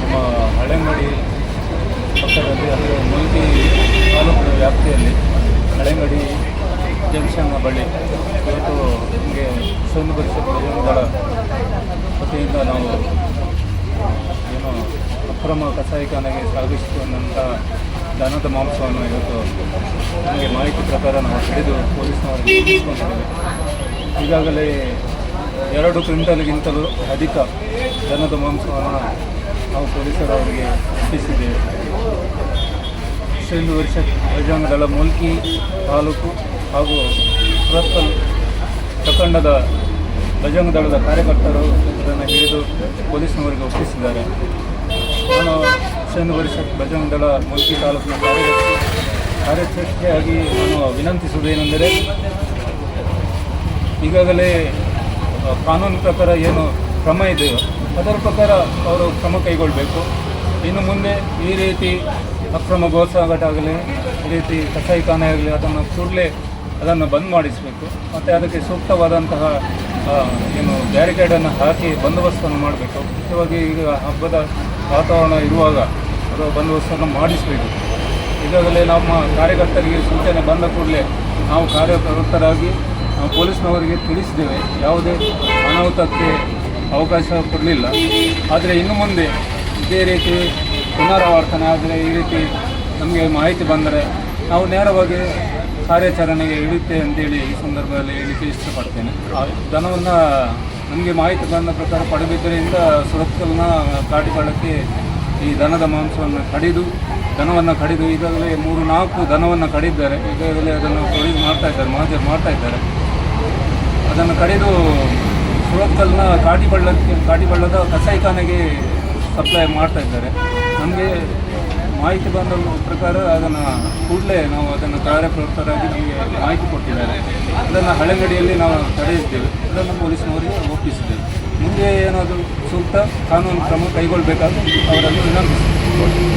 ನಮ್ಮ ಹಳೆಂಗಡಿ ಪಕ್ಕದಲ್ಲಿ ಅಲ್ಲಿ ಮುಲ್ಕಿ ತಾಲೂಕು ವ್ಯಾಪ್ತಿಯಲ್ಲಿ ಹಳೆಂಗಡಿ ಜಂಕ್ಷನ್ ಬಳಿ ಇವತ್ತು ನಮಗೆ ಸೈನ್ಯ ಪರಿಷತ್ ವತಿಯಿಂದ ನಾವು ಏನು ಅಕ್ರಮ ಕಸಾಯಿಖಾನೆಗೆ ಸಾಗಿಸಿಕೊಂಡಂಥ ದನದ ಮಾಂಸವನ್ನು ಇವತ್ತು ನಮಗೆ ಮಾಹಿತಿ ಪ್ರಕಾರ ನಾವು ಹಿಡಿದು ಪೊಲೀಸ್ನವರಿಗೆ ತಿಳಿಸ್ಕೊಂಡಿದ್ದೇವೆ ಈಗಾಗಲೇ ಎರಡು ಕ್ವಿಂಟಲ್ಗಿಂತಲೂ ಅಧಿಕ ದನದ ಮಾಂಸವನ್ನು ನಾವು ಪೊಲೀಸರವರಿಗೆ ಒಪ್ಪಿಸಿದ್ದೇವೆ. ಹಿಂದೂ ಪರಿಷತ್ ಬಜರಂಗ ಮೂಲ್ಕಿ ತಾಲೂಕು ಹಾಗೂ ಸುರತ್ಕಲ್ ಪ್ರಖಂಡದ ಬಜರಂಗ ದಳದ ಕಾರ್ಯಕರ್ತರು ಅದನ್ನು ಹಿಡಿದು ಪೊಲೀಸ್ನವರಿಗೆ ಒಪ್ಪಿಸಿದ್ದಾರೆ. ನಾನು ಹಿಂದೂ ಪರಿಷತ್ ಬಜರಂಗ ದಳ ಮುಲ್ಕಿ ತಾಲೂಕಿನ ಕಾರ್ಯದರ್ಶಿ ಕಾರ್ಯದರ್ಶಿಯಾಗಿ ನಾನು ವಿನಂತಿಸುವುದೇನೆಂದರೆ, ಈಗಾಗಲೇ ಕಾನೂನು ಪ್ರಕಾರ ಏನು ಕ್ರಮ ಇದೆಯೋ, ಅದರ ಪ್ರಕಾರ ಅವರು ಕ್ರಮ ಕೈಗೊಳ್ಳಬೇಕು. ಇನ್ನು ಮುಂದೆ ಈ ರೀತಿ ಅಕ್ರಮ ಆಗಲಿ, ಈ ರೀತಿ ಕಸಾಯಿಖಾನೆ ಆಗಲಿ, ಅದನ್ನು ಕೂಡಲೇ ಅದನ್ನು ಬಂದ್ ಮಾಡಿಸಬೇಕು. ಮತ್ತು ಅದಕ್ಕೆ ಸೂಕ್ತವಾದಂತಹ ಏನು ಬ್ಯಾರಿಕೇಡನ್ನು ಹಾಕಿ ಬಂದೋಬಸ್ತನ್ನು ಮಾಡಬೇಕು. ಮುಖ್ಯವಾಗಿ ಈಗ ಹಬ್ಬದ ವಾತಾವರಣ ಇರುವಾಗ ಅದು ಬಂದೋಬಸ್ತನ್ನು ಮಾಡಿಸಬೇಕು. ಈಗಾಗಲೇ ನಮ್ಮ ಕಾರ್ಯಕರ್ತರಿಗೆ ಸೂಚನೆ ಬಂದ ಕೂಡಲೇ ನಾವು ಕಾರ್ಯಕರ್ತರಾಗಿ ನಾವು ಪೊಲೀಸ್ನವರಿಗೆ ತಿಳಿಸಿದ್ದೇವೆ. ಯಾವುದೇ ಅನಾಹುತಕ್ಕೆ ಅವಕಾಶ ಕೊಡಲಿಲ್ಲ. ಆದರೆ ಇನ್ನು ಮುಂದೆ ಇದೇ ರೀತಿ ಪುನರಾವರ್ತನೆ ಆದರೆ ಈ ರೀತಿ ನಮಗೆ ಮಾಹಿತಿ ಬಂದರೆ ನಾವು ನೇರವಾಗಿ ಕಾರ್ಯಾಚರಣೆಗೆ ಇಡುತ್ತೆ ಅಂತೇಳಿ ಈ ಸಂದರ್ಭದಲ್ಲಿ ಹೇಳಲಿಕ್ಕೆ ಇಷ್ಟಪಡ್ತೇನೆ ಆ ದನವನ್ನು ನಮಗೆ ಮಾಹಿತಿ ಬಂದ ಪ್ರಕಾರ ಪಡೆದಿದ್ದರಿಂದ ಸುರತ್ಕಲ್ನ ಕಾಟಿಕೊಳ್ಳಕ್ಕೆ ಈ ದನದ ಮಾಂಸವನ್ನು ಕಡಿದು ದನವನ್ನು ಕಡಿದು ಈಗಾಗಲೇ ಮೂರು ನಾಲ್ಕು ದನವನ್ನು ಕಡಿದ್ದಾರೆ. ಈಗಾಗಲೇ ಅದನ್ನು ಪ್ರೊಡ್ಯೂಸ್ ಮಾಡ್ತಾ ಇದ್ದಾರೆ ಮಹಾಜರ್ ಮಾಡ್ತಾ ಇದ್ದಾರೆ. ಅದನ್ನು ಕಡಿದು ಸುರತ್ಕಲ್ನ ಕಾಟಿಬಳ್ಳಕ್ಕೆ, ಕಾಟಿಬಳ್ಳದ ಕಸಾಯಿಖಾನೆಗೆ ಸಪ್ಲೈ ಮಾಡ್ತಾ ಇದ್ದಾರೆ. ನಮಗೆ ಮಾಹಿತಿ ಬಂದ ಪ್ರಕಾರ ಅದನ್ನು ಕೂಡಲೇ ನಾವು ಅದನ್ನು ಕಾರ್ಯಪ್ರವೃತ್ತರಾಗಿ ನಮಗೆ ಮಾಹಿತಿ ಕೊಟ್ಟಿದ್ದಾರೆ. ಅದನ್ನು ಹಳೆಗಡಿಯಲ್ಲಿ ನಾವು ತಡೆಯಿದ್ದೇವೆ ಅದನ್ನು ಪೊಲೀಸ್ನವರಿಗೆ ಒಪ್ಪಿಸಿದ್ದೇವೆ ಮುಂದೆ ಏನಾದರೂ ಸೂಕ್ತ ಕಾನೂನು ಕ್ರಮ ಕೈಗೊಳ್ಳಬೇಕಾದ್ರೆ ಅವರನ್ನು ವಿನಂತಿಸ್ತೀವಿ